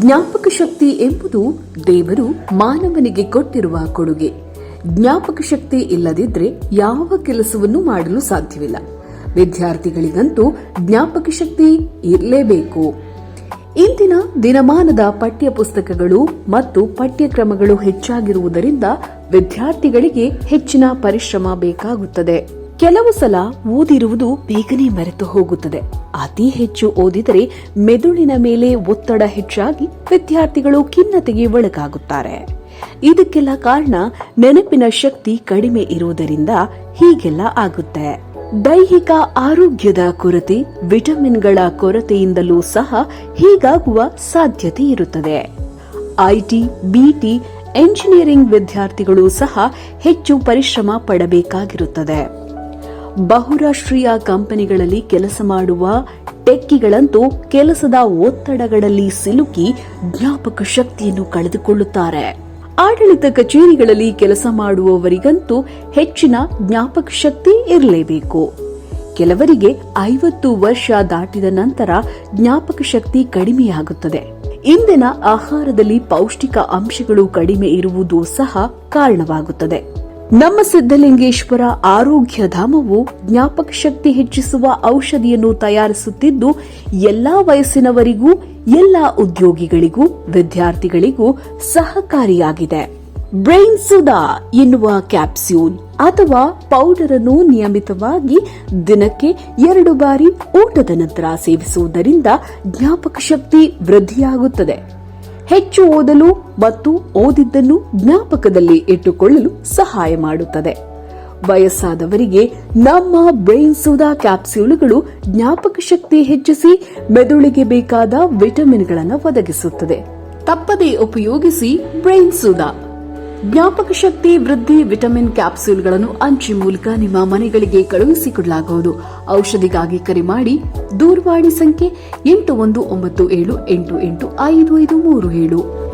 ಜ್ಞಾಪಕ ಶಕ್ತಿ ಎಂಬುದು ದೇವರು ಮಾನವನಿಗೆ ಕೊಟ್ಟಿರುವ ಕೊಡುಗೆ. ಜ್ಞಾಪಕ ಶಕ್ತಿ ಇಲ್ಲದಿದ್ರೆ ಯಾವ ಕೆಲಸವನ್ನು ಮಾಡಲು ಸಾಧ್ಯವಿಲ್ಲ. ವಿದ್ಯಾರ್ಥಿಗಳಿಗಂತೂ ಜ್ಞಾಪಕ ಶಕ್ತಿ ಇರಲೇಬೇಕು. ಇಂದಿನ ದಿನಮಾನದ ಪಠ್ಯ ಪುಸ್ತಕಗಳು ಮತ್ತು ಪಠ್ಯಕ್ರಮಗಳು ಹೆಚ್ಚಾಗಿರುವುದರಿಂದ ವಿದ್ಯಾರ್ಥಿಗಳಿಗೆ ಹೆಚ್ಚಿನ ಪರಿಶ್ರಮ ಬೇಕಾಗುತ್ತದೆ. ಕೆಲವು ಸಲ ಓದಿರುವುದು ಬೇಗನೆ ಮರೆತು ಹೋಗುತ್ತದೆ. ಅತಿ ಹೆಚ್ಚು ಓದಿದರೆ ಮೆದುಳಿನ ಮೇಲೆ ಒತ್ತಡ ಹೆಚ್ಚಾಗಿ ವಿದ್ಯಾರ್ಥಿಗಳು ಖಿನ್ನತೆಗೆ ಒಳಗಾಗುತ್ತಾರೆ. ಇದಕ್ಕೆಲ್ಲ ಕಾರಣ ನೆನಪಿನ ಶಕ್ತಿ ಕಡಿಮೆ ಇರುವುದರಿಂದ ಹೀಗೆಲ್ಲ ಆಗುತ್ತೆ. ದೈಹಿಕ ಆರೋಗ್ಯದ ಕೊರತೆ, ವಿಟಮಿನ್ಗಳ ಕೊರತೆಯಿಂದಲೂ ಸಹ ಹೀಗಾಗುವ ಸಾಧ್ಯತೆ ಇರುತ್ತದೆ. ಐಟಿ ಬಿಟಿ ಎಂಜಿನಿಯರಿಂಗ್ ವಿದ್ಯಾರ್ಥಿಗಳು ಸಹ ಹೆಚ್ಚು ಪರಿಶ್ರಮ ಪಡಬೇಕಾಗಿರುತ್ತದೆ. ಬಹುರಾಷ್ಟ್ರೀಯ ಕಂಪನಿಗಳಲ್ಲಿ ಕೆಲಸ ಮಾಡುವ ಟೆಕ್ಕಿಗಳಂತೂ ಕೆಲಸದ ಒತ್ತಡಗಳಲ್ಲಿ ಸಿಲುಕಿ ಜ್ಞಾಪಕ ಶಕ್ತಿಯನ್ನು ಕಳೆದುಕೊಳ್ಳುತ್ತಾರೆ. ಆಡಳಿತ ಕಚೇರಿಗಳಲ್ಲಿ ಕೆಲಸ ಮಾಡುವವರಿಗಂತೂ ಹೆಚ್ಚಿನ ಜ್ಞಾಪಕ ಶಕ್ತಿ ಇರಲೇಬೇಕು. ಕೆಲವರಿಗೆ ಐವತ್ತು ವರ್ಷ ದಾಟಿದ ನಂತರ ಜ್ಞಾಪಕ ಶಕ್ತಿ ಕಡಿಮೆಯಾಗುತ್ತದೆ. ಇಂದಿನ ಆಹಾರದಲ್ಲಿ ಪೌಷ್ಟಿಕ ಅಂಶಗಳು ಕಡಿಮೆ ಇರುವುದು ಸಹ ಕಾರಣವಾಗುತ್ತದೆ. ನಮ್ಮ ಸಿದ್ದಲಿಂಗೇಶ್ವರ ಆರೋಗ್ಯ ಧಾಮವು ಜ್ಞಾಪಕ ಶಕ್ತಿ ಹೆಚ್ಚಿಸುವ ಔಷಧಿಯನ್ನು ತಯಾರಿಸುತ್ತಿದ್ದು, ಎಲ್ಲಾ ವಯಸ್ಸಿನವರಿಗೂ, ಎಲ್ಲಾ ಉದ್ಯೋಗಿಗಳಿಗೂ, ವಿದ್ಯಾರ್ಥಿಗಳಿಗೂ ಸಹಕಾರಿಯಾಗಿದೆ. ಬ್ರೈನ್ ಸುಧಾ ಎನ್ನುವ ಕ್ಯಾಪ್ಸ್ಯೂಲ್ ಅಥವಾ ಪೌಡರ್ ಅನ್ನು ನಿಯಮಿತವಾಗಿ ದಿನಕ್ಕೆ ಎರಡು ಬಾರಿ ಊಟದ ನಂತರ ಸೇವಿಸುವುದರಿಂದ ಜ್ಞಾಪಕ ಶಕ್ತಿ ವೃದ್ಧಿಯಾಗುತ್ತದೆ. ಹೆಚ್ಚು ಓದಲು ಮತ್ತು ಓದಿದ್ದನ್ನು ಜ್ಞಾಪಕದಲ್ಲಿ ಇಟ್ಟುಕೊಳ್ಳಲು ಸಹಾಯ ಮಾಡುತ್ತದೆ. ವಯಸ್ಸಾದವರಿಗೆ ನಮ್ಮ ಬ್ರೈನ್ ಸೋದಾ ಕ್ಯಾಪ್ಸ್ಯೂಲ್ಗಳು ಜ್ಞಾಪಕ ಶಕ್ತಿ ಹೆಚ್ಚಿಸಿ ಮೆದುಳಿಗೆ ಬೇಕಾದ ವಿಟಮಿನ್ಗಳನ್ನು ಒದಗಿಸುತ್ತದೆ. ತಪ್ಪದೇ ಉಪಯೋಗಿಸಿ ಬ್ರೈನ್ ಸೋದಾ ಜ್ಞಾಪಕ ಶಕ್ತಿ, ವೃದ್ಧಿ, ವಿಟಮಿನ್ ಕ್ಯಾಪ್ಸೂಲ್ಗಳನ್ನು ಅಂಚೆ ಮೂಲಕ ನಿಮ್ಮ ಮನೆಗಳಿಗೆ ಕಳುಹಿಸಿಕೊಡಲಾಗುವುದು ಔಷಧಿಗಾಗಿ ಕರೆ ಮಾಡಿ ದೂರವಾಣಿ ಸಂಖ್ಯೆ ಎಂಟು ಒಂದು ಒಂಬತ್ತು ಏಳು ಎಂಟು ಎಂಟು ಐದು ಐದು ಮೂರು ಏಳು.